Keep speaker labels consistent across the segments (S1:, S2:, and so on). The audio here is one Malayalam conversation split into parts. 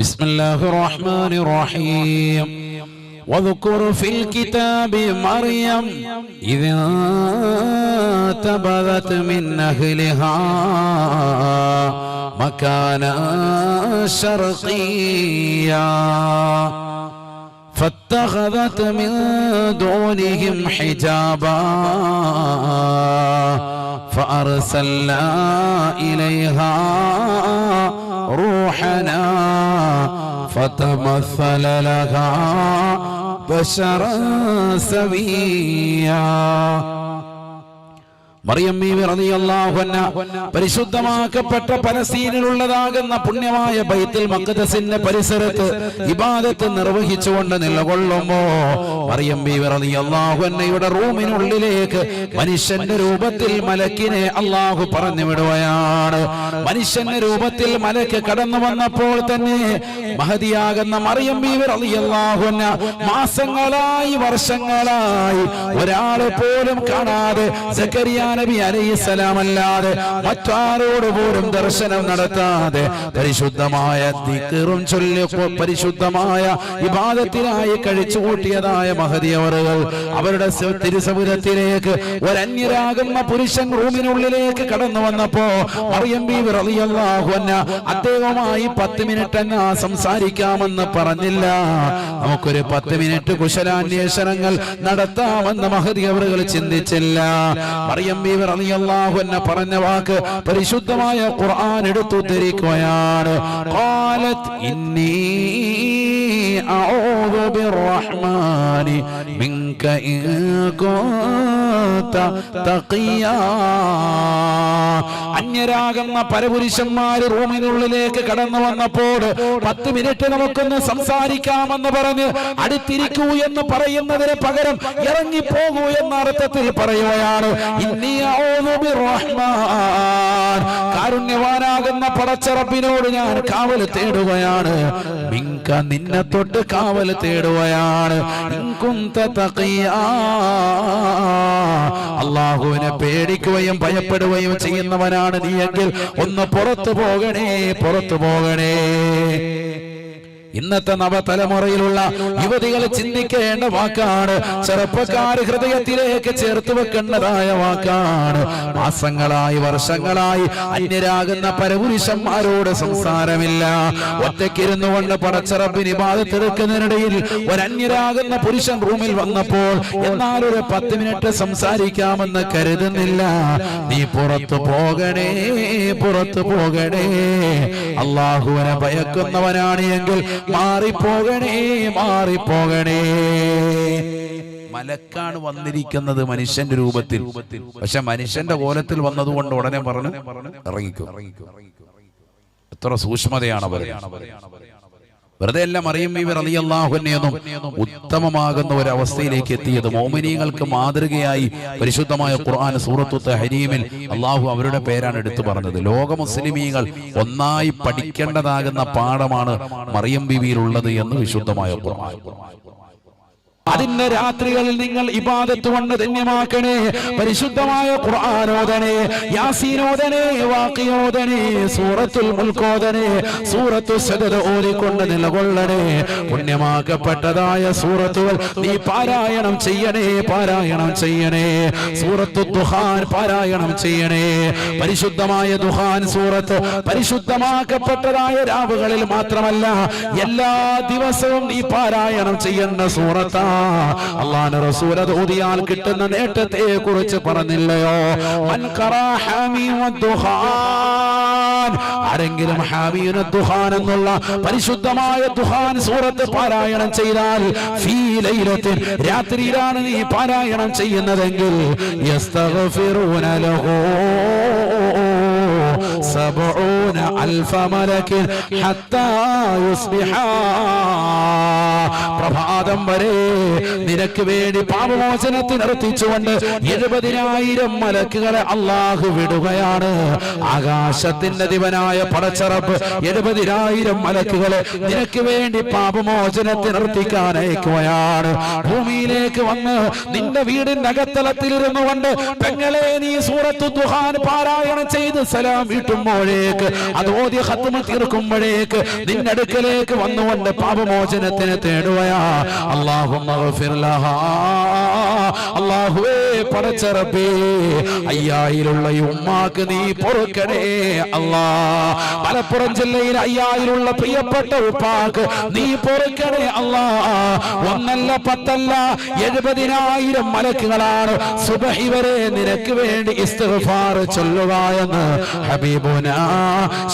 S1: بسم الله الرحمن الرحيم. واذكر في الكتاب مريم إذ انتبذت من أهلها مكانا شرقيا. فاتخذت من دونهم حجابا. فأرسلنا إليها روحنا فتمثل لها بشرا سويا. പരിശുദ്ധമാക്കപ്പെട്ട പലസ്തീനിലുള്ളതാകുന്ന പുണ്യമായ ബൈത്തുൽ മഖ്ദസിന്റെ പരിസരത്ത് ഇബാദത്ത് നിർവഹിച്ചുകൊണ്ട് നിലകൊള്ളുമ്പോ മറിയം ബീവി റളിയല്ലാഹു അൻഹയുടെ റൂമിനുള്ളിലേക്ക് മനുഷ്യന്റെ രൂപത്തിൽ മലക്കിനെ അള്ളാഹു പറഞ്ഞു വിടുകയാണ്. മനുഷ്യന്റെ രൂപത്തിൽ മലക്ക് കടന്നു വന്നപ്പോൾ തന്നെ മഹതിയാകുന്ന മറിയം ബീവി റളിയല്ലാഹു അൻഹ മാസങ്ങളായി വർഷങ്ങളായി ഒരാളെ പോലും കാണാതെ സക്കരിയ നബി അലൈസലാം അല്ലാതെ മറ്റാരോട് പോലും ദർശനം നടത്താതെ പരിശുദ്ധമായ ദിക്റും ചൊല്ലി പരിശുദ്ധമായ ഇബാദത്തിനായി കഴിച്ചു കൂട്ടിയതായ മഹതിയവറുകൾ അവരുടെ തിരുസപുരത്തിലേക്ക് ഒരന്യരാകുന്ന പുരുഷൻ റൂമിനുള്ളിലേക്ക് കടന്നു വന്നപ്പോ മറിയം ബീവി റളിയല്ലാഹു അൻഹ അദ്ദേഹവുമായി പത്ത് മിനിറ്റ് എന്നാ സംസാരിക്കാമെന്ന് പറഞ്ഞില്ല. നമുക്കൊരു പത്ത് മിനിറ്റ് കുശലാന്വേഷണങ്ങൾ നടത്താമെന്ന് മഹതി അവറുകൾ ചിന്തിച്ചില്ല. മറിയം ബീവി റളിയല്ലാഹു അൻഹ പറഞ്ഞ വാക്ക് പരിശുദ്ധമായ ഖുർആൻ എടുത്തു ധരിക്കുകയാണ് ഖാലത് ഇന്നി അഊദു بالرحمن. منك إن كنت تقيا. അന്യരാകുന്ന പരപുരുഷന്മാര് റൂമിനുള്ളിലേക്ക് കടന്നു വന്നപ്പോൾ പത്ത് മിനിറ്റ് നമുക്കൊന്ന് സംസാരിക്കാമെന്ന് പറഞ്ഞ് അടുത്തിരിക്കൂ എന്ന് പറയുന്നതിന് പകരം ഇറങ്ങിപ്പോകൂ എന്ന അർത്ഥത്തിൽ പറയുകയാണ്. കാരുണ്യവാനാകുന്ന പടച്ചറപ്പിനോട് ഞാൻ കാവൽ തേടുകയാണ്. മിങ്ക നിന്നെ തൊട്ട് കാവൽ തേടുകയാണ്. അള്ളാഹുവിനെ പേടിക്കുകയും ഭയപ്പെടുകയും ചെയ്യുന്നവനാണ് നീയെങ്കിൽ ഒന്ന് പുറത്തു പോകണേ പുറത്തു പോകണേ ഇന്നത്തെ നവതലമുറയിലുള്ള യുവതികൾ ചിന്തിക്കേണ്ട വാക്കാണ് ചെറുപ്പക്കാർ ഹൃദയത്തിലേക്ക് ചേർത്ത് വെക്കേണ്ടതായ വാക്കാണ്. മാസങ്ങളായി വർഷങ്ങളായി അന്യരാകുന്ന പരപുരുഷന്മാരോട് സംസാരമില്ല. ഒറ്റയ്ക്കിരുന്നു കൊണ്ട് പടച്ചറപ്പിന് ബാധത്തെടുക്കുന്നതിനിടയിൽ ഒരന്യരാകുന്ന പുരുഷൻ റൂമിൽ വന്നപ്പോൾ എന്നാൽ ഒരു പത്ത് മിനിറ്റ് സംസാരിക്കാമെന്ന് കരുതുന്നില്ല. നീ പുറത്തു പോകണേ പുറത്തു പോകണേ. അള്ളാഹുവിനെ ഭയക്കുന്നവനാണ് എങ്കിൽ മാറിപ്പോകണേ മാറിപ്പോകണേ മലക്കാണ് വന്നിരിക്കുന്നത് മനുഷ്യന്റെ രൂപത്തിൽ. പക്ഷെ മനുഷ്യന്റെ കോലത്തിൽ വന്നതുകൊണ്ട് ഉടനെ പറഞ്ഞു ഇറങ്ങിക്കോ. എത്ര സൂക്ഷ്മതയാണ് അവർ വെറുതെ എല്ലാം അറിയും ഇവർ അലിയല്ലാഹുനെയൊന്നും ഉത്തമമാകുന്ന ഒരു അവസ്ഥയിലേക്ക് എത്തിയത്. മോമിനിയങ്ങൾക്ക് മാതൃകയായി പരിശുദ്ധമായ ഖുർആൻ സൂറത്തുത്ത് ഹരീമിൽ അള്ളാഹു അവരുടെ പേരാണ് എടുത്തു പറഞ്ഞത്. ലോക മുസ്ലിമീങ്ങൾ ഒന്നായി പഠിക്കേണ്ടതാകുന്ന പാഠമാണ് മറിയം ബിവിയിലുള്ളത് എന്ന് വിശുദ്ധമായ ഖുർആൻ. അതിന്റെ രാത്രികളിൽ നിങ്ങൾ ഇബാദത്ത് കൊണ്ട് ധന്യമാക്കണേ. പരിശുദ്ധമായ ഖുർആാനോദനെ യാസീനോദനെ വാക്കിയോദനെ സൂറത്തുൽ മുൽക്കോദനെ സൂറത്തു സദത ഓതിക്കൊണ്ട് നിലകൊള്ളണേ. പുണ്യമാക്കപ്പെട്ടതായ സൂറത്തുകൾ നീ പാരായണം ചെയ്യണേ പാരായണം ചെയ്യണേ. സൂറത്തു ദുഹാൻ പാരായണം ചെയ്യണേ. പരിശുദ്ധമായ ദുഹാൻ സൂറത്ത് പരിശുദ്ധമാക്കപ്പെട്ടതായ രാവുകളിൽ മാത്രമല്ല എല്ലാ ദിവസവും നീ പാരായണം ചെയ്യേണ്ട സൂറത്താ. അള്ളാഹ് റസൂൽ അത് ഓതിയാൽ കിട്ടുന്ന നേട്ടത്തെ കുറിച്ച് പറഞ്ഞില്ലയോ. ആരെങ്കിലും ഹാമീന ദുഹാൻ എന്നുള്ള പരിശുദ്ധമായ ദുഹാൻ സൂറത്ത് പാരായണം ചെയ്താൽ ഫീലയിലത്തിൽ രാത്രിയിലാണ് നീ പാരായണം ചെയ്യുന്നതെങ്കിൽ യസ്തഗ്ഫിറൂന ലഹു سبعون ألف ملك حتى يصبحا പ്രഭാതം വരെ നിനക്ക് വേണ്ടി പാപമോചനത്തിന് നിർത്തിച്ചുകൊണ്ട് എഴുപതിനായിരം മലക്കുകളെ അള്ളാഹു വിടുകയാണ് ആകാശത്തിന്റെ ദിവനായ പടച്ചറപ്പ് എഴുപതിനായിരം മലക്കുകളെ നിനക്ക് വേണ്ടി പാപമോചനത്തിന് നിർത്തിക്കാൻ അയക്കുകയാണ് ഭൂമിയിലേക്ക് വന്ന് നിന്റെ വീടിന്റെ അകത്തളത്തിലിരുന്നു കൊണ്ട് പെങ്ങളെ നീ സൂറത്തു ദുഹാൻ പാരായണം ചെയ്ത് സലാം വീട്ടുമ്പോഴേക്ക് അത് ഓദ്യ ഹത്തുമ തീർക്കുമ്പോഴേക്ക് നിന്റെ അടുക്കലേക്ക് വന്നുകൊണ്ട് പാപമോചനത്തിന് തേടുകയാ അള്ളാഹു അള്ളാഹുവേ പടച്ചറപ്പേ അയ്യായിലുള്ള ഉമ്മാക്ക് നീ പൊറുക്കണേ. അല്ലാ മലപ്പുറം ജില്ലയിൽ അയ്യായിലുള്ള പ്രിയപ്പെട്ട ഉപ്പാക്ക് നീ പൊറുക്കണേ. അല്ലാ ഒന്നല്ല പത്തല്ല എഴുപതിനായിരം മലക്കുകളാണ് സുബഹി വരെ നിനക്ക് വേണ്ടി ഇസ്തിഗ്ഫാർ ചൊല്ലുക എന്ന് ഹബീബുന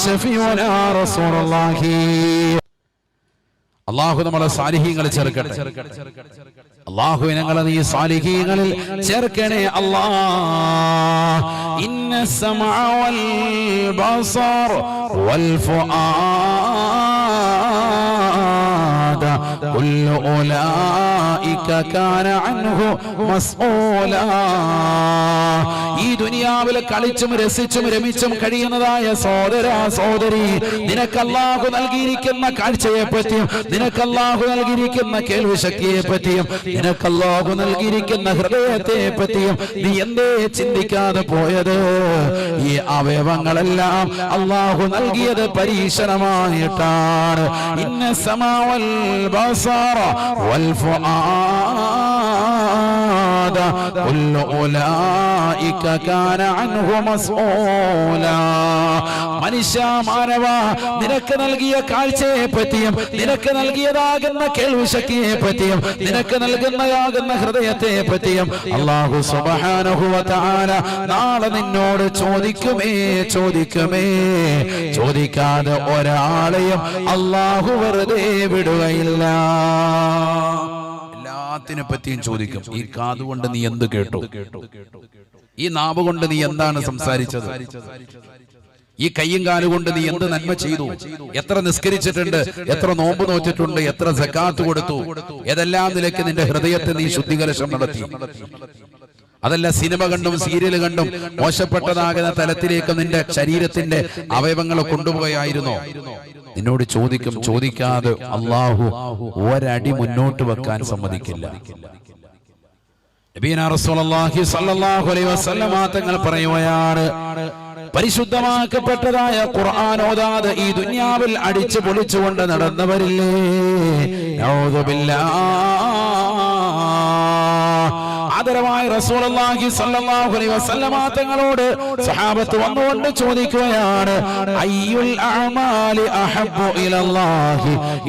S1: ഷഫീഉനാ റസൂലുള്ളാഹി അള്ളാഹു നമ്മളെ സാലിഹീങ്ങൾ ചേർക്കട്ടെ. അള്ളാഹു ഞങ്ങളെ നീ സാലിഹീങ്ങളിൽ ചേർക്കണേ അല്ലാ. ഇന്ന സമഅ വൽ ബസർ വൽ ഫുആദ കുല്ലു أولئك കാന അൻഹു مسؤولا. ഈ ദുനിയാവിൽ കളിച്ചും രസിച്ചും രമിച്ചും കഴിയുന്നതായ സോദര സോദരി നിനക്ക് അല്ലാഹു നൽകിയിരിക്കുന്ന കാഴ്ചയെ പറ്റിയും നിനക്ക് അല്ലാഹു നൽകിയിരിക്കുന്ന കേൾവി ശക്തിയെ പറ്റിയും നിനക്ക് അല്ലാഹു നൽകിയിരിക്കുന്ന ഹൃദയത്തെ പറ്റിയും നീ എന്തേ ചിന്തിക്കാതെ പോയത്? ഈ അവയവങ്ങളെല്ലാം അല്ലാഹു നൽകിയത് പരീക്ഷണമായിട്ടാണ്. ഇന്ന സമാവൽ البصر والفؤاد كل أولئك മനുഷ്യ മാനവ നിനക്ക് നൽകിയ കാഴ്ചയെ പറ്റിയും നിനക്ക് നൽകിയതാകുന്ന കേൾവി ശക്തിയെ പറ്റിയും നിനക്ക് നൽകുന്നതാകുന്ന ഹൃദയത്തെ പറ്റിയും അള്ളാഹു വ നാളെ നിന്നോട് ചോദിക്കുമേ ചോദിക്കുമേ. ചോദിക്കാതെ ഒരാളെയും അള്ളാഹു വെറുതെ വിടുകയില്ല. എല്ലാത്തിനെ പറ്റിയും ചോദിക്കും. ഈ കാതുകൊണ്ട് നീ എന്ത് കേട്ടു കേട്ടു കേട്ടു? ഈ നാവ് കൊണ്ട് നീ എന്താണ് സംസാരിച്ചത്? ഈ കയ്യും കാലുകൊണ്ട് നീ എന്ത് നന്മ ചെയ്തു? എത്ര നിസ്കരിച്ചിട്ടുണ്ട്? എത്ര നോമ്പ് നോച്ചിട്ടുണ്ട് എത്ര സക്കാത്ത് കൊടുത്തു? ഏതെല്ലാം നിലയ്ക്ക് നിന്റെ ഹൃദയത്തെ നീ ശുദ്ധീകരണം നടത്തി? അതല്ല സിനിമ കണ്ടും സീരിയൽ കണ്ടും മോശപ്പെട്ടതാകുന്ന തലത്തിലേക്ക് നിന്റെ ശരീരത്തിന്റെ അവയവങ്ങളെ കൊണ്ടുപോയായിരുന്നോ? നിന്നോട് ചോദിക്കും ചോദിക്കാതെ അള്ളാഹു ഒരടി മുന്നോട്ട് വെക്കാൻ സമ്മതിക്കില്ല നബീന റസൂലുള്ളാഹി സ്വല്ലല്ലാഹു അലൈഹി വസല്ലമ തങ്ങൾ പരിശുദ്ധമാക്കപ്പെട്ടതായ ഖുർആൻ ഓതാതെ ഈ ദുന്യാവിൽ അടിച്ചു പൊളിച്ചുകൊണ്ട് നടന്നവരില്ലേ? ആദരവായ റസൂലുള്ളാഹി സ്വല്ലല്ലാഹു അലൈഹി വസല്ലമ തങ്ങളോട് സഹാബത്ത് വന്നുകൊണ്ട് ചോദിക്കുകയാണ് അയ്യുൽ അഅമാലി അഹബ്ബു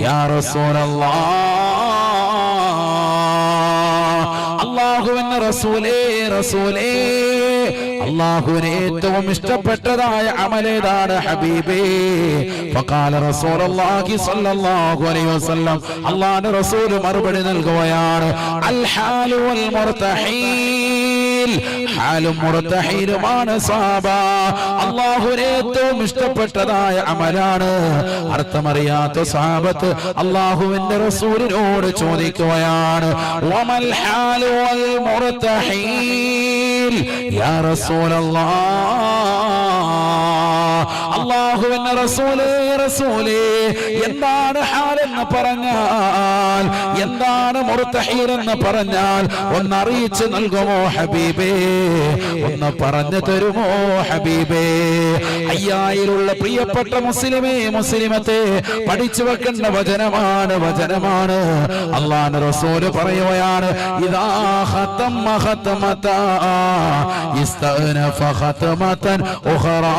S1: യാ റസൂലല്ലാഹ് അള്ളാഹുവിന്റെ റസൂലേ റസൂലേ. അള്ളാഹുവിന് ഏറ്റവും ഇഷ്ടപ്പെട്ടതായ അമലേതാണ് ഹബീബേ. ഫഖാല റസൂലുള്ളാഹി സ്വല്ലല്ലാഹു അലൈഹി വസല്ലം. അള്ളാഹുവിന്റെ റസൂൽ മറുപടി നൽകുകയാണ്. അൽ ഹാലു വൽ മുർതഹീൽ ഹാലും മുർതഹീലുമാണ് സാബ അള്ളാഹുവിന് ഏറ്റവും ഇഷ്ടപ്പെട്ടതായ അമലാണ്. അർത്ഥമറിയാത്ത സാബത്ത് അള്ളാഹുവിന്റെ റസൂലിനോട് ചോദിക്കുകയാണ് വമൽ ഹാലു വൽ യാ റസൂലല്ലാഹ് അള്ളാഹുവിന്റെ റസൂലേ റസൂലേ എന്താണ് ഹാലെന്ന് പറഞ്ഞാൽ എന്താണ് എന്ന് പറഞ്ഞാൽ ഒന്ന് അറിയിച്ചു നൽകുമോ ഹബീബേ? ഒന്ന് പറഞ്ഞു തരുമോ ഹബീബേ? അയ്യായിലുള്ള പ്രിയപ്പെട്ട മുസ്ലിമേ മുസ്ലിമത്തെ പഠിച്ചു വെക്കേണ്ട വചനമാണ് വചനമാണ്. അള്ളാഹ് റസൂൽ പറയുകയാണ് ഇതാ ഹത്തം മഹത്തമതാ ഇസ്തഅനഫ ഫഹത്തമതൻ ഉഖറാ.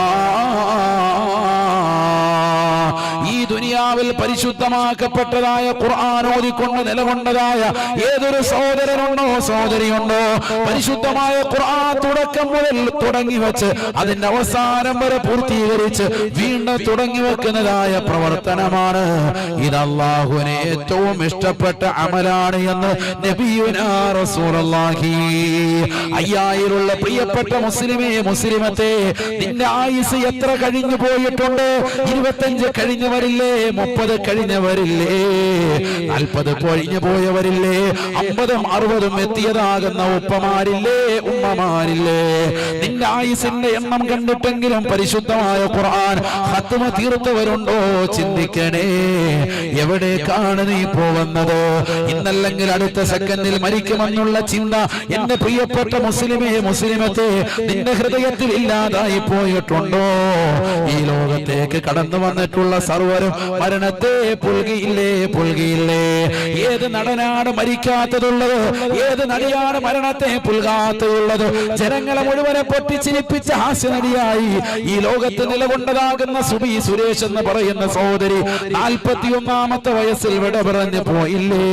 S1: ദുനിയാവിൽ പരിശുദ്ധമാക്കപ്പെട്ടതായ ഖുർആൻ ഓതിക്കൊണ്ട് നിലകൊണ്ടതായ ഏതൊരു സഹോദരനുണ്ടോ സഹോദരിയുണ്ടോ പരിശുദ്ധമായ ഖുർആൻ തുടക്കം മുതൽ തുടങ്ങി വെച്ച് അതിന്റെ അവസാനം വരെ പൂർത്തീകരിച്ച് വീണ്ടും തുടങ്ങി വെക്കുന്നതായ പ്രവർത്തനമാണ്. ഇത് അള്ളാഹുവിന് ഏറ്റവും ഇഷ്ടപ്പെട്ട അമലാണ് എന്ന് നബിയുനാ റസൂലുള്ളാഹി. അയ്യായിരമുള്ള പ്രിയപ്പെട്ട മുസ്ലിമേ മുസ്ലിമത്തെ നിന്റെ ആയുസ് എത്ര കഴിഞ്ഞു പോയിട്ടുണ്ട്? ഇരുപത്തഞ്ച് കഴിഞ്ഞു വരില്ലേ മുപ്പത് കഴിഞ്ഞവരില്ലേ? നാൽപ്പത് കഴിഞ്ഞു പോയവരില്ലേ? അമ്പതും അറുപതും എത്തിയതാകുന്ന ഉപ്പമാരില്ലേ? ഉമ്മമാരില്ലേ? നിന്റെ ആയുസിന്റെ എണ്ണം കണ്ടിട്ടെങ്കിലും പരിശുദ്ധമായ ഖുർആൻ ഹത്തുമ തീർത്തവരുണ്ടോ? ചിന്തിക്കണേ. എവിടേക്കാണ് നീ പോകുന്നത്? ഇന്നല്ലെങ്കിൽ അടുത്ത സെക്കൻഡിൽ മരിക്കുമെന്നുള്ള ചിന്ത എന്റെ പ്രിയപ്പെട്ട മുസ്ലിമേ മുസ്ലിമത്തെ നിന്റെ ഹൃദയത്തിൽ ഇല്ലാതായി പോയിട്ടുണ്ടോ? ഈ ലോകത്തേക്ക് കടന്നു വന്നിട്ടുള്ള മരണത്തെ പുൽകിയില്ലേ പുൽകിയില്ലേ? ഏത് നടനാണ് മരിക്കാത്തതുള്ളത്? ഏത് നടിയാണ് മരണത്തെ പുൽകാത്തതുള്ളത്? ജനങ്ങളെ മുഴുവനെ പൊട്ടിച്ചിരിപ്പിച്ച ഹാസ്യനടിയായി ഈ ലോകത്ത് നിലകൊണ്ടതാകുന്ന സുബി സുരേഷ് എന്ന് പറയുന്ന സഹോദരി നാൽപ്പത്തിയൊന്നാമത്തെ വയസ്സിൽ വിട പറഞ്ഞു പോയില്ലേ?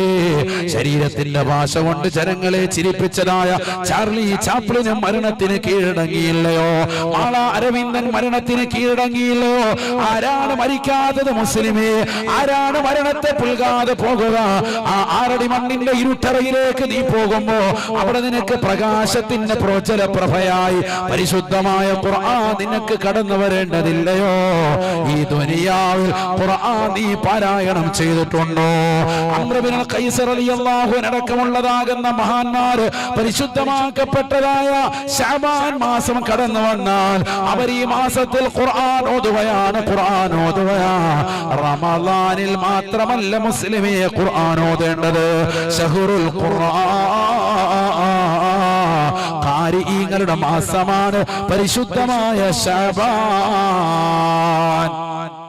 S1: ശരീരത്തിന്റെ ഭാഷ കൊണ്ട് ജനങ്ങളെ ചിരിപ്പിച്ചതായ ചാർലി ചാപ്ലിനും മരണത്തിന് കീഴടങ്ങിയില്ലയോ? മാള അരവിന്ദൻ മരണത്തിന് കീഴടങ്ങിയില്ലയോ? ആരാണ് മരിക്കാത്തത് മുസ്ലിമേ ആരാണ് മരണത്തെ പുൽകാതെ പോകുക? ആ ആറടി മണ്ണിന്റെ ഇരുട്ടറയിലേക്ക് നീ പോകുമ്പോ അവിടെ നിനക്ക് പ്രകാശത്തിന്റെ പ്രോചല പ്രഭയായി പരിശുദ്ധമായ ഖുർആൻ നിനക്ക് കടന്നു വരേണ്ടതില്ലയോ? ഈ ദുനിയാവിൽ ഖുർആൻ നീ പാരായണം ചെയ്തിട്ടുണ്ടോ? അമ്രബിനൽ കൈസർ റളിയല്ലാഹു അടക്കമുള്ളതാകുന്ന മഹാന്മാര് പരിശുദ്ധമാക്കപ്പെട്ടതായ ശഅബാൻ മാസം കടന്നു വന്നാൽ അവർ ഈ മാസത്തിൽ ഖുർആൻ ഓതുകയാണ് ഖുർആൻ ഓതുകയാ റമദാനിൽ മാത്രമല്ല മുസ്ലിമേ ഖുർആൻ ഓതേണ്ടത്. ഷഹുറുൽ ഖുർആൻ. കാരിങ്ങളുടെ മാസമാണ്. പരിശുദ്ധമായ ശബാൻ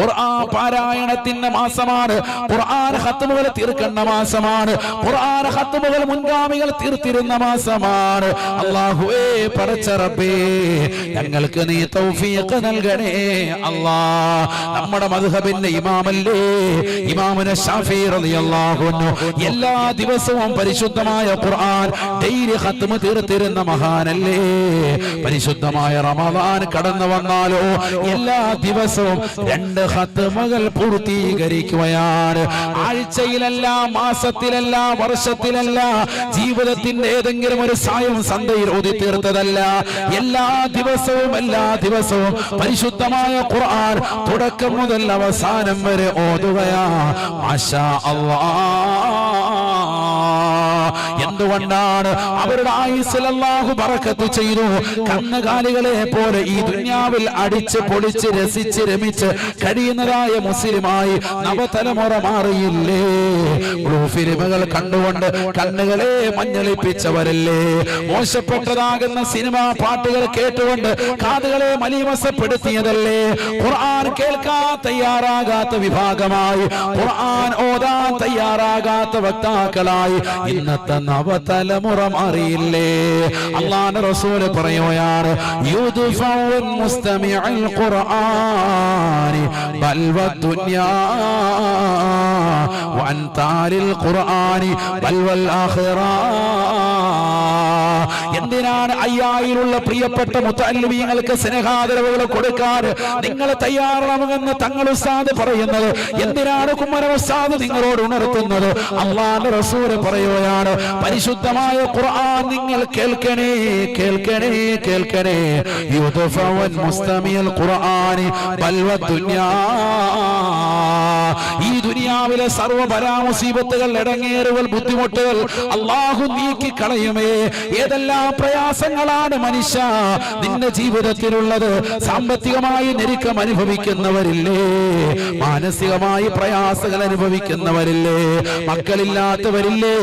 S1: ഖുർആൻ പാരായണത്തിന്റെ മാസമാണ്. ഖുർആൻ ഖത്മുകൾ തീർക്കേണ്ട മാസമാണ്. ഖുർആൻ ഖത്മുകൾ മുൻഗാമികൾ തീർത്തിരുന്ന മാസമാണ്. അല്ലാഹുവേ പടച്ച റബ്ബേ ഞങ്ങൾക്ക് നീ തൗഫീഖ് നൽകണേ. അല്ലാ നമ്മുടെ മദ്ഹബിന്റെ ഇമാമല്ലേ ഇമാമുന ഷാഫി റളിയല്ലാഹു അൻഹു. എല്ലാ ദിവസവും പരിശുദ്ധമായ ഖുർആൻ ഡെയിലി ഖത്മു തീർത്തിരുന്ന മഹാനല്ലേ. പരിശുദ്ധമായ റമദാൻ കടന്നു വന്നാലോ എല്ലാ ദിവസവും രണ്ട് ഖത്മകൾ പൂർത്തീകരിക്കുകയാണ്. ആഴ്ചയിലല്ല മാസത്തിലല്ല വർഷത്തിലല്ല ജീവിതത്തിന്റെ ഏതെങ്കിലും ഒരു സായം സന്ധയിൽ ഓതി തീർത്തതല്ല. എല്ലാ ദിവസവും എല്ലാ ദിവസവും പരിശുദ്ധമായ ഖുർആൻ തുടക്കം മുതൽ അവസാനം വരെ ഓതുകയാ. മാഷാ അല്ലാ. എന്തുകൊണ്ടാണ് അവരുടെ ആയുസ്സിൽ പറക്കത്ത് ചെയ്തു? കന്നുകാലികളെ പോലെ ഈ ദുന്യാവിൽ അടിച്ച് പൊളിച്ച് രസിച്ച് രമിച്ച് കഴിയുന്നതായ മുസ്ലിമായി നവതലമുറ മാറിയില്ലേ? ബ്ലൂ ഫിലിമുകൾ കണ്ടുകൊണ്ട് കണ്ണുകളെ മഞ്ഞളിപ്പിച്ചവരല്ലേ? മോശപ്പെട്ടതാകുന്ന സിനിമ പാട്ടുകൾ കേട്ടുകൊണ്ട് കാതുകളെ മലിമസപ്പെടുത്തിയതല്ലേ? ഖുർആൻ കേൾക്കാൻ തയ്യാറാകാത്ത വിഭാഗമായി ഖുർആൻ ഓതാൻ തയ്യാറാകാത്ത വക്താക്കളായി. ഇന്നത്തെ നവതലമുറ മാറിയില്ലേ? അള്ളാന്റെ റസൂൽ പറയുകയാണ് എന്തിനാണ് അയ്യായിലുള്ള പ്രിയപ്പെട്ട മുത്തല്ലിമീങ്ങൾക്ക് സ്നേഹാദരവുകൾ കൊടുക്കാൻ നിങ്ങൾ തയ്യാറാവുമെന്ന് തങ്ങൾ ഉസ്താദ് പറയുന്നത്? എന്തിനാണ് കുമര ഉസ്താദ് നിങ്ങളോട് ഉണർത്തുന്നത്? അള്ളാന്റെ റസൂൽ പറയുകയാണ് പരിശുദ്ധമായ ഖുർആൻ നിങ്ങൾ കേൾക്കണേ കേൾക്കണേ കേൾക്കണേ. യുദ്ഫവൻ മുസ്തമിയൽ ഖുർആനി ബൽവ ദുനിയാ. ഈ ദുനിയാവിലെ സർവ പരാമുസീബത്തുകൾ ഇടങ്ങേറുകൾ ബുദ്ധിമുട്ടുകൾ അള്ളാഹു നീക്കി കളയുമേ ഏതെല്ലാം പ്രയാസങ്ങളാണ് മനുഷ്യ നിന്റെ ജീവിതത്തിലുള്ളത്? സാമ്പത്തികമായി ഞെരുക്കം അനുഭവിക്കുന്നവരില്ലേ? മാനസികമായി പ്രയാസങ്ങൾ അനുഭവിക്കുന്നവരില്ലേ? മക്കളില്ലാത്തവരില്ലേ?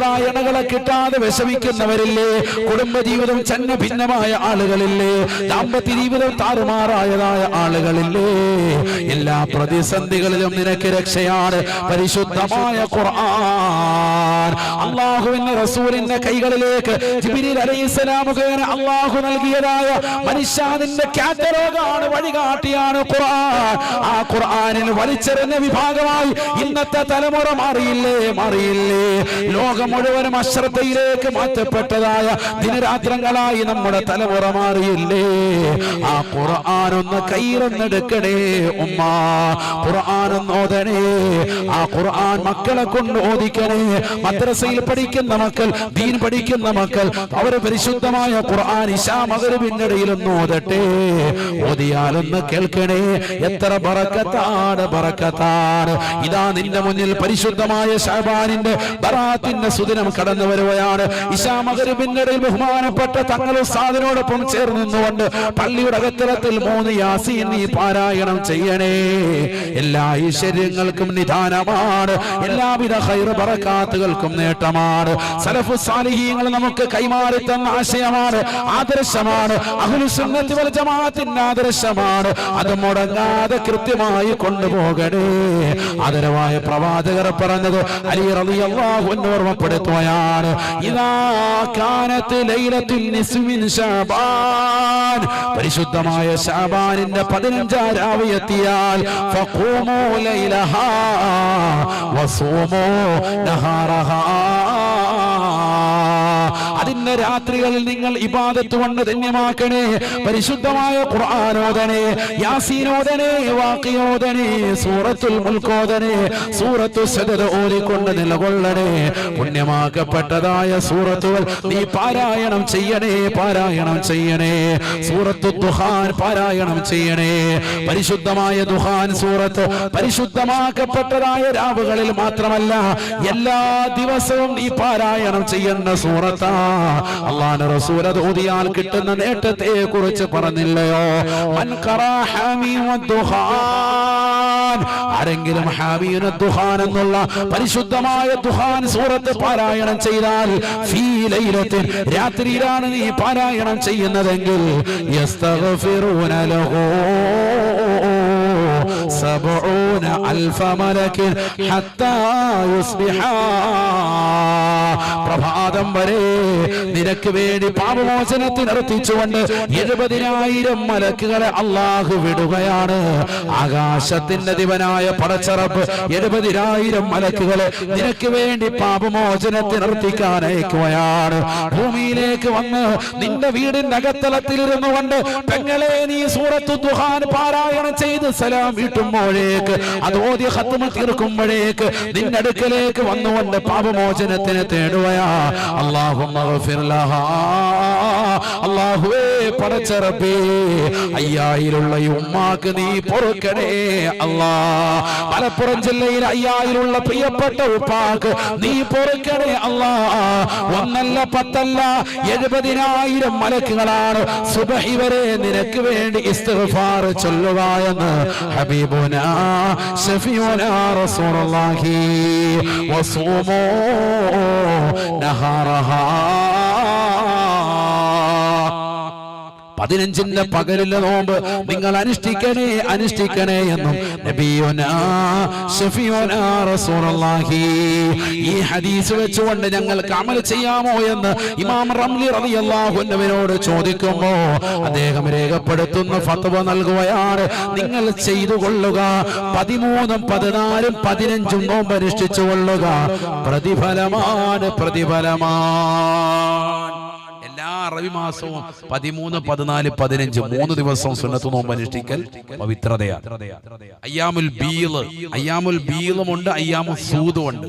S1: ഹൈറായണകളെ കിട്ടാതെ വിഷമിക്കുന്നവരില്ലേ? കുടുംബജീവിതം ചന്ന ഭിന്നമായ ആളുകളില്ലേ? ദാമ്പത്യ ജീവിതം താറുമാറായതായ ആളുകളില്ലേ? എല്ലാ പ്രതിസന്ധികളിലും നിനക്ക് രക്ഷയാണ്. പരിശുദ്ധമായ ഖുർആൻ. അള്ളാഹുവിന്റെ റസൂലിന്റെ കൈകളിലേക്ക് അലൈഹിസ്സലാം മുഖേന അള്ളാഹു നൽകിയതായ മനുഷ്യാദിന്റെ കാറ്റലോഗാണ് വഴികാട്ടിയാണ് ഖുർആൻ. ആ ഖുർആനിൽ വലിച്ചെറിഞ്ഞ വിഭാഗമായി ഇന്നത്തെ തലമുറ മാറിയില്ലേ? മാറിയില്ലേ? ലോകം മുഴുവനും അശ്രദ്ധയിലേക്ക് മാറ്റപ്പെട്ടതായ ദിനരാത്രങ്ങളായി നമ്മുടെ തലമുറ മാറിയില്ലേ? ആ ഖുർആൻ ഒന്ന് കയ്യിറന്നെടുക്കണേ ഉമ്മ. ഖുർആൻ ഒന്ന് ഓതണേ ആ ഖുർആൻ മക്കളെ കൊണ്ട് ഓദിക്കണേ മദ്രസയിൽ പഠിക്കുന്ന മക്കൾ ദീൻ പഠിക്കുന്ന മക്കൾ അവർ പരിശുദ്ധമായ ഖുർആൻ ഇശാ പിന്നടയിലൊന്ന് ഓതട്ടെ. ഓതിയാലൊന്ന് കേൾക്കണേ. എത്ര ബറക്കത്താണ് ബറക്കത്താണ്. ഇതാ നിന്റെ മുന്നിൽ പരിശുദ്ധമായ ഷാബാനിന്റെ ബറാത്തിന്റെ സുദിനം കടന്നു വരുകയാണ് ഇടയിൽ ബഹുമാനപ്പെട്ട തങ്ങളും സാധനോടൊപ്പം ചേർന്ന് നിന്നുകൊണ്ട് പള്ളിയുടെ അകത്തരത്തിൽ മൂന്ന് യാസീൻ നീ പാരായണം ചെയ്യണേ. എല്ലാ ഐശ്വര്യങ്ങൾക്കും നിധാനമാണ് എല്ലാവിധ ഹൈറ ബറക്കാത്തുകൾക്കും നേട്ടമാണ്. സലഫു സാലിഹീങ്ങൾ നമുക്ക് കൈമാറി തന്ന ആശയമാണ്. ആദർശമാണ്. അഹ്ലുസുന്നത്തി വൽ ജമാഅത്തിന്റെ ആദർശമാണ്. അത് മുടങ്ങാതെ കൃത്യമായി കൊണ്ടുപോകണേ. ആദരവായ പ്രവാചകർ പറഞ്ഞത് അലി റളിയല്ലാഹു അൻഹു ഓർമ്മപ്പെടുത്തുകയാണ് പരിശുദ്ധമായ ഷാബാനിന്റെ പതിനഞ്ചാം രാവ് എത്തിയാൽ ഫഖൂമൂ ലൈലഹാ രാത്രികളിൽ നിങ്ങൾ ഇബാദത്ത് കൊണ്ട് ധന്യമാക്കണേ. പരിശുദ്ധമായ ഖുർആാനോദനെ യാസീനോദനെ വാക്കിയോദനെ സൂറത്തുൽ മുൽക്കോദനെ സൂറത്തു സദത ഓരിക്കൊണ്ട് നിലകൊള്ളണേ. പുണ്യമാക്കപ്പെട്ടതായ സൂറത്തുകൾ നീ പാരായണം ചെയ്യണേ പാരായണം ചെയ്യണേ. സൂറത്തു ദുഹാൻ പാരായണം ചെയ്യണേ. പരിശുദ്ധമായ ദുഹാൻ സൂറത്ത് പരിശുദ്ധമാക്കപ്പെട്ടതായ രാവുകളിൽ മാത്രമല്ല എല്ലാ ദിവസവും നീ പാരായണം ചെയ്യേണ്ട സൂറത്താ. അള്ളാഹ് റസൂൽ അത് ഓതിയാൽ കിട്ടുന്ന നേട്ടത്തെ കുറിച്ച് പറഞ്ഞില്ലയോ. ആരെങ്കിലും ഹാമീന ദുഹാൻ എന്നുള്ള പരിശുദ്ധമായ ദുഹാൻ സൂറത്ത് പാരായണം ചെയ്താൽ ഫീ ലൈലത്തിൽ രാത്രിയിലാണ് നീ പാരായണം ചെയ്യുന്നതെങ്കിൽ യസ്തഗ്ഫിറൂന ലഹു سبعون ألف ملك حتى يصبحا പ്രഭാതം വരെ നിനക്ക് വേണ്ടി പാപമോചനത്തിന് നിർത്തിച്ചുകൊണ്ട് എഴുപതിനായിരം മലക്കുകളെ അള്ളാഹു വിടുകയാണ് ആകാശത്തിന്റെ ദിവനായ പടച്ചറപ്പ് എഴുപതിനായിരം മലക്കുകളെ നിനക്ക് വേണ്ടി പാപമോചനത്തിന് നിർത്തിക്കാൻ അയക്കുകയാണ് ഭൂമിയിലേക്ക് വന്ന് നിന്റെ വീടിന്റെ അകത്തളത്തിലിരുന്നു കൊണ്ട് പെങ്ങളെ നീ സൂറത്തു ദുഹാൻ പാരായണം ചെയ്ത് സലാം വീട്ടുമ്പോഴേക്ക് അത് ഓദ്യ ഹത്തുമ തീർക്കുമ്പോഴേക്ക് നിന്റെ അടുക്കലേക്ക് വന്നുകൊണ്ട് പാപമോചനത്തിന് തേടുകയാ അള്ളാഹുവേ പടച്ചറപ്പേ അയ്യായിലുള്ള ഉമ്മാക്ക് നീ പൊറുക്കണേ. അല്ലാ മലപ്പുറം ജില്ലയിൽ അയ്യായിലുള്ള പ്രിയപ്പെട്ട ഉപ്പാക്ക് നീ പൊറുക്കണേ. അല്ലാ ഒന്നല്ല പത്തല്ല എഴുപതിനായിരം മലക്കുകളാണ് സുബഹി വരെ നിനക്ക് വേണ്ടി ഇസ്തിഗ്ഫാർ ചൊല്ലുക എന്ന് ഹബീബുന ഷഫിയുന റസൂലുള്ളാഹി വസൂമൂ നഹാറഹാ പതിനഞ്ചിന്റെ പകലിലെ നോമ്പ് നിങ്ങൾ അനുഷ്ഠിക്കണേ അനുഷ്ഠിക്കണേ എന്നും ഈ ഹദീസ് വെച്ചുകൊണ്ട് ഞങ്ങൾക്ക് അമൽ ചെയ്യാമോ എന്ന് ഇമാം റംലി റളിയല്ലാഹു ചോദിക്കുമ്പോ അദ്ദേഹം രേഖപ്പെടുത്തുന്ന ഫത്വ നൽകുകയാണ്. നിങ്ങൾ ചെയ്തു കൊള്ളുക പതിമൂന്നും പതിനാലും പതിനഞ്ചും നോമ്പ് അനുഷ്ഠിച്ചു കൊള്ളുക. പ്രതിഫലമാണ് പ്രതിഫലമാണ്. അറബി മാസവും പതിമൂന്ന് പതിനാല് പതിനഞ്ച് മൂന്ന് ദിവസം സുന്നത്ത് നോമ്പ് അനുഷ്ഠിക്കൽ പവിത്രതയാണ്. അയ്യാമുൽ ബീൽ അയ്യാമുൽ ബീലുമുണ്ട് അയ്യാമു സൂതുമുണ്ട്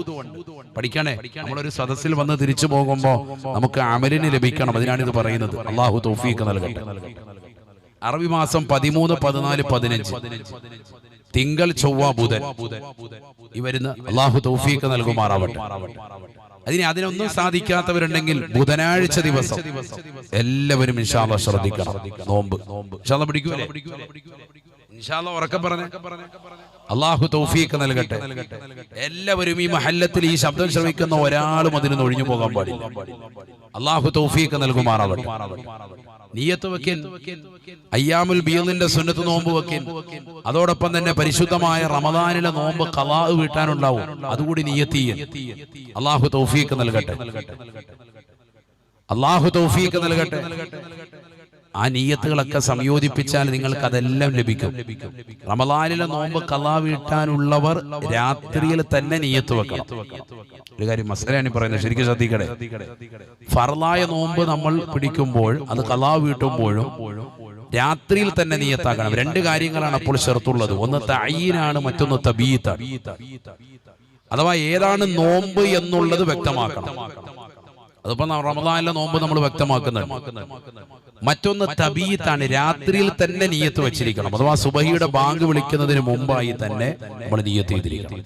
S1: പഠിക്കണേ നമ്മളൊരു സദസ്സിൽ വന്ന് തിരിച്ചു പോകുമ്പോ നമുക്ക് അമലിന് ലഭിക്കണം അതിനാണ് ഇത് പറയുന്നത്. അള്ളാഹു തോഫീക്ക് നൽകട്ടെ. അറബി മാസം പതിമൂന്ന് പതിനാല് പതിനഞ്ച്. തിങ്കൾ ചൊവ്വ ബുധൻ. ഈ വരുന്ന അള്ളാഹു തൗഫീഖ് നൽകുമാറാവട്ടെ. അതിന് അതിനൊന്നും സാധിക്കാത്തവരുണ്ടെങ്കിൽ ബുധനാഴ്ച ദിവസം എല്ലാവരും ഇൻഷാല്ല ശ്രദ്ധിക്കണം. നോമ്പ്. ഇൻഷാല്ല പിടിക്കൂലേ ഇൻഷാല്ല ഉറക്കെ പറഞ്ഞ. അള്ളാഹു തൗഫീഖ് നൽകട്ടെ. എല്ലാവരും ഈ മഹല്ലത്തിൽ ഈ ശബ്ദം ശ്രമിക്കുന്ന ഒരാളും അതിന് ഒഴിഞ്ഞു പോകാൻ പാടില്ല. അള്ളാഹു തൗഫീഖ് നൽകുമാറാവട്ടെ. നീയത്ത് വെക്കൻ അയ്യാമുൽ ബിയലിന്റെ സുന്നത്ത് നോമ്പ് വെക്കൻ അതോടൊപ്പം തന്നെ പരിശുദ്ധമായ റമദാനിലെ നോമ്പ് കലാ വീട്ടാനുണ്ടാവും. അതുകൂടി നീയത്തി അള്ളാഹു തൗഫീഖ് നൽകട്ടെ. അള്ളാഹു തൗഫീഖ് നൽകട്ടെ. ആ നീയത്തുകളൊക്കെ സംയോജിപ്പിച്ചാൽ നിങ്ങൾക്ക് അതെല്ലാം ലഭിക്കും. റമലാലിലെ നോമ്പ് കലാ വീട്ടാനുള്ളവർ രാത്രിയിൽ തന്നെ നീയത്ത് വെക്കണം. ഒരു കാര്യം മസലാണ് പറയുന്നത്. ശരിക്കും ശ്രദ്ധിക്കണേ. ഫർലായ നോമ്പ് നമ്മൾ പിടിക്കുമ്പോൾ അത് കലാ വീട്ടുമ്പോഴും രാത്രിയിൽ തന്നെ നീയത്താക്കണം രണ്ട് കാര്യങ്ങളാണ് അപ്പോൾ ചെറുത്തുള്ളത് ഒന്ന് തയ്യനാണ് മറ്റൊന്ന് തബീത്ത. അഥവാ ഏതാണ് നോമ്പ് എന്നുള്ളത് വ്യക്തമാക്കണം. അതിപ്പോ റമദാനിലെ നോമ്പ് നമ്മൾ വ്യക്തമാക്കുന്നുണ്ട്. മറ്റൊന്ന് തബീത്താണ് രാത്രിയിൽ തന്നെ നീയത്ത് വെച്ചിരിക്കണം. അഥവാ സുബഹിയുടെ ബാങ്ക് വിളിക്കുന്നതിന് മുമ്പായി തന്നെ നമ്മൾ നീയത്ത് ചെയ്തിരിക്കണം.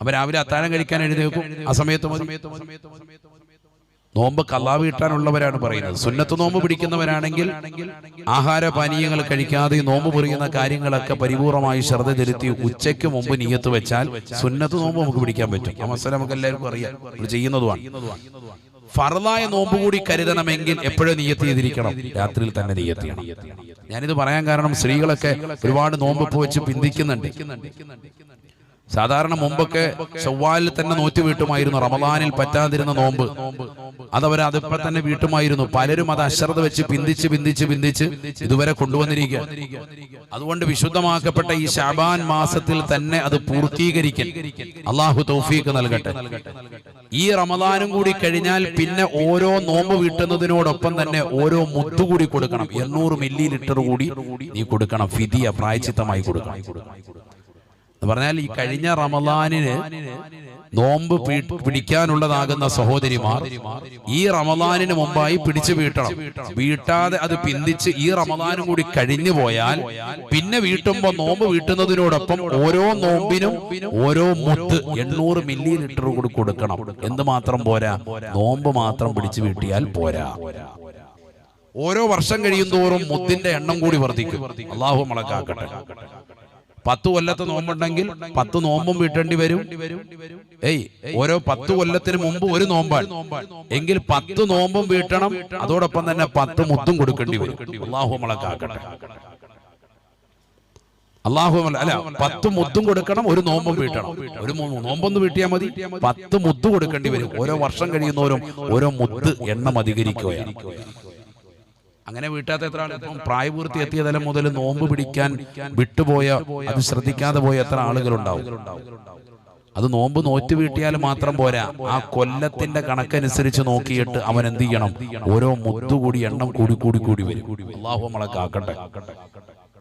S1: അപ്പൊ രാവിലെ അത്താഴം കഴിക്കാൻ എഴുതി വെക്കും ആ സമയത്ത് നോമ്പ് കല്ലാവ് കിട്ടാനുള്ളവരാണ് പറയുന്നത്. സുന്നത്ത് നോമ്പ് പിടിക്കുന്നവരാണെങ്കിൽ ആഹാര പാനീയങ്ങൾ കഴിക്കാതെ നോമ്പ് പുറിയുന്ന കാര്യങ്ങളൊക്കെ പരിപൂർണമായി ശ്രദ്ധ ചെലുത്തി ഉച്ചയ്ക്ക് മുമ്പ് നീയത്ത് വെച്ചാൽ സുന്നത്ത് നോമ്പ് നമുക്ക് പിടിക്കാൻ പറ്റും. ആ മസാല നമുക്ക് എല്ലാവർക്കും അറിയാം. ചെയ്യുന്നതുമാണ് ഫറലായ നോമ്പ് കൂടി കരുതണമെങ്കിൽ എപ്പോഴും നീയത്ത് ചെയ്തിരിക്കണം. രാത്രിയിൽ തന്നെ നീയത്ത് ചെയ്യണം. ഞാനിത് പറയാൻ കാരണം സ്ത്രീകളൊക്കെ ഒരുപാട് നോമ്പ് ഇപ്പൊ വെച്ച് പിന്തിക്കുന്നുണ്ട്. സാധാരണ മുമ്പൊക്കെ ചൊവ്വാലിൽ തന്നെ നോറ്റ് വീട്ടുമായിരുന്നു റമദാനിൽ പറ്റാതിരുന്ന നോമ്പ്. അതവർ അതിപ്പോ തന്നെ വീട്ടുമായിരുന്നു. പലരും അത് അശ്രദ്ധ വെച്ച് പിന്തിച്ച് പിന്തിച്ച് പിന്തിച്ച് ഇതുവരെ കൊണ്ടുവന്നിരിക്കുക. അതുകൊണ്ട് വിശുദ്ധമാക്കപ്പെട്ട ഈ ഷാബാൻ മാസത്തിൽ തന്നെ അത് പൂർത്തീകരിക്കൽ അള്ളാഹു തൗഫീക്ക് നൽകട്ടെ. ഈ റമദാനും കൂടി കഴിഞ്ഞാൽ പിന്നെ ഓരോ നോമ്പ് വീട്ടുന്നതിനോടൊപ്പം തന്നെ ഓരോ മുത്തു കൂടി കൊടുക്കണം. എണ്ണൂറ് മില്ലി ലിറ്റർ കൂടി നീ കൊടുക്കണം. ഫിദിയ പ്രായച്ചിത്തമായി കൊടുക്കണം. എന്ന് പറഞ്ഞാൽ ഈ കഴിഞ്ഞ റമദാനിന് നോമ്പ് പിടിക്കാനുള്ളതാകുന്ന സഹോദരിമാർ ഈ റമദാനിന് മുമ്പായി പിടിച്ചു വീട്ടണം. വീട്ടാതെ അത് പിന്തിച്ച് ഈ റമദാനും കൂടി കഴിഞ്ഞു പോയാൽ പിന്നെ വീട്ടുമ്പോ നോമ്പ് വീട്ടുന്നതിനോടൊപ്പം ഓരോ നോമ്പിനും ഓരോ മുത്ത് എണ്ണൂറ് മില്ലി ലിറ്റർ കൂടി കൊടുക്കണം. എന്ത് മാത്രം പോരാ? നോമ്പ് മാത്രം പിടിച്ചു വീട്ടിയാൽ പോരാ. ഓരോ വർഷം കഴിയും തോറും മുത്തിന്റെ എണ്ണം കൂടി വർദ്ധിക്കും. അള്ളാഹു മളക്കാക്കട്ടെ പത്ത് കൊല്ലത്തെ നോമ്പുണ്ടെങ്കിൽ പത്ത് നോമ്പും വീട്ടേണ്ടി വരും. ഏയ് ഓരോ പത്ത് കൊല്ലത്തിന് മുമ്പ് ഒരു നോമ്പാണ്. എങ്കിൽ പത്ത് നോമ്പും വീട്ടണം. അതോടൊപ്പം തന്നെ പത്ത് മുത്തും കൊടുക്കേണ്ടി വരും. അള്ളാഹു മുളക്കാക്കട്ടെ അള്ളാഹു അല്ല പത്ത് മുത്തും കൊടുക്കണം ഒരു നോമ്പും വീട്ടണം. ഒരു നോമ്പൊന്ന് വീട്ടിയാൽ മതി. പത്ത് മുത്ത് കൊടുക്കേണ്ടി വരും. ഓരോ വർഷം കഴിയുന്നവരും ഓരോ മുത്ത് എണ്ണം അധികരിക്കുകയാണ്. അങ്ങനെ വീട്ടാത്ത എത്ര ഇപ്പം പ്രായപൂർത്തി എത്തിയ തലം മുതൽ നോമ്പ് പിടിക്കാൻ വിട്ടുപോയ അത് ശ്രദ്ധിക്കാതെ പോയ എത്ര ആളുകളുണ്ടാവും? അത് നോമ്പ് നോറ്റ് വീട്ടിയാൽ മാത്രം പോരാ. ആ കൊല്ലത്തിന്റെ കണക്കനുസരിച്ച് നോക്കിയിട്ട് അവൻ എന്ത് ചെയ്യണം? ഓരോ മുത്തുകൂടി എണ്ണം കൂടി കൂടി കൂടി വരും. അള്ളാഹു നമ്മളെ കാക്കട്ടെ.